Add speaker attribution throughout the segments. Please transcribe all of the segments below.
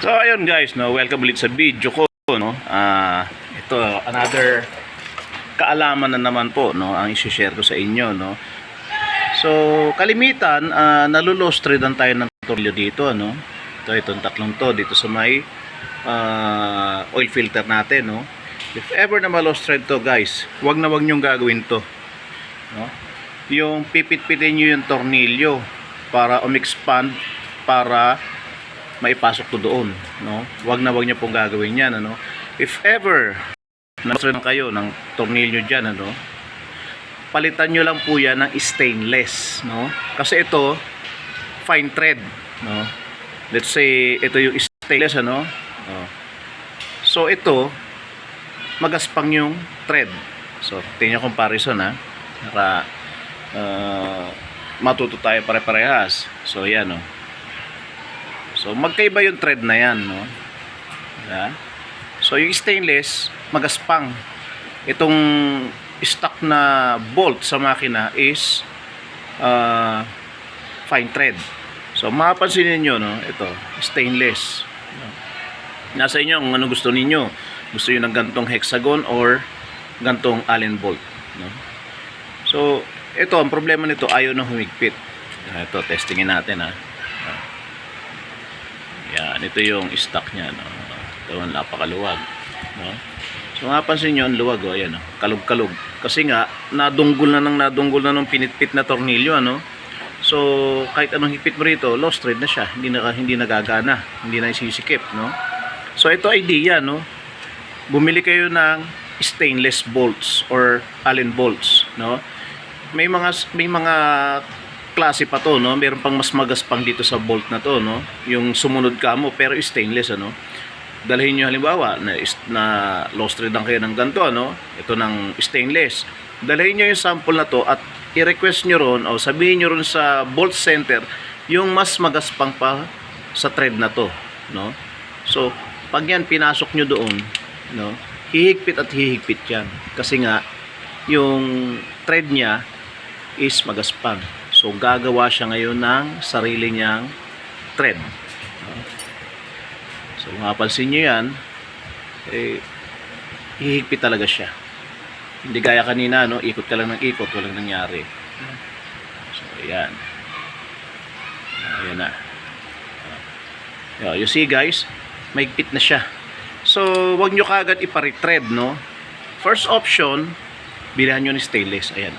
Speaker 1: So ayun guys, no, welcome ulit sa video ko, no. Ah, ito another kaalaman na naman po, no, ang i-share ko sa inyo, no. So, kalimitan, uh, nalulostredan tayo ng tornilyo dito, ano. Ito, itong tatlong to dito sa may ah, oil filter natin, no. If ever na malostred to, guys, wag na wag nyong gagawin to, no. Yung pipit-pitin nyo yung tornilyo para umexpand para maipasok to doon, no? Wag na wag niyo pong gagawin 'yan, ano? If ever na kayo ng tornilyo diyan, ano? Palitan niyo lang po 'yan ng stainless, no? Kasi ito fine thread, no? Let's say ito yung stainless, ano? Oh. So ito magaspang yung thread. So, tingnan comparison ha. Para uh, matuto tayo pare-parehas. So, yan oh. So, magkaiba yung thread na yan, no? Diba? So, yung stainless, magaspang. Itong stock na bolt sa makina is uh, fine thread. So, mapapansin ninyo, no? Ito, stainless. Nasa inyo kung ano gusto ninyo. Gusto niyo ng gantong hexagon or gantong allen bolt, no? So, ito, ang problema nito, ayaw na humigpit. Ito, testingin natin, ha? Yan, ito yung stock niya, no. Ito napakaluwag, no. So mapansin niyo ang luwag, oh, ayan, oh, kalog-kalog. Kasi nga nadunggol na nang nadunggol na nung pinitpit na tornilyo, ano. So kahit anong higpit mo rito, lost thread na siya, hindi na hindi nagagana, hindi na isisikip, no. So ito idea, no. Bumili kayo ng stainless bolts or allen bolts, no. May mga may mga klase pa to, no? Meron pang mas magaspang dito sa bolt na to, no? Yung sumunod ka mo, pero stainless, ano? Dalhin nyo halimbawa, na, na lost thread lang kayo ng ganito, ano? Ito ng stainless. Dalhin nyo yung sample na to at i-request nyo ron o sabihin nyo ron sa bolt center yung mas magaspang pa sa thread na to, no? So, pag yan pinasok nyo doon, no? Hihigpit at hihigpit yan. Kasi nga, yung thread niya is magaspang. So, gagawa siya ngayon ng sarili niyang thread. So, mapapansin nyo yan, eh, hihigpit talaga siya. Hindi gaya kanina, no? Ikot ka lang ng ikot, walang nangyari. So, ayan. Ayan na. You see guys, maigpit na siya. So, wag nyo kagad iparitread, no? First option, bilhan nyo ni stainless. Ayan.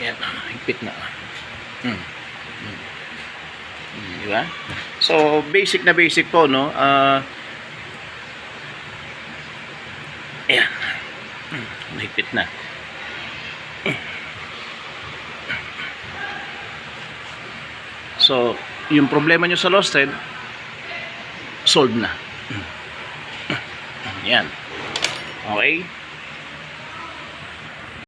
Speaker 1: Ayan, higpit na. Hmm. Hmm. Hmm, Di ba? So, basic na basic po, no? Ah, ayan. Hmm, Mahigpit na. So, yung problema nyo sa lost thread, solved na. Yan. Okay?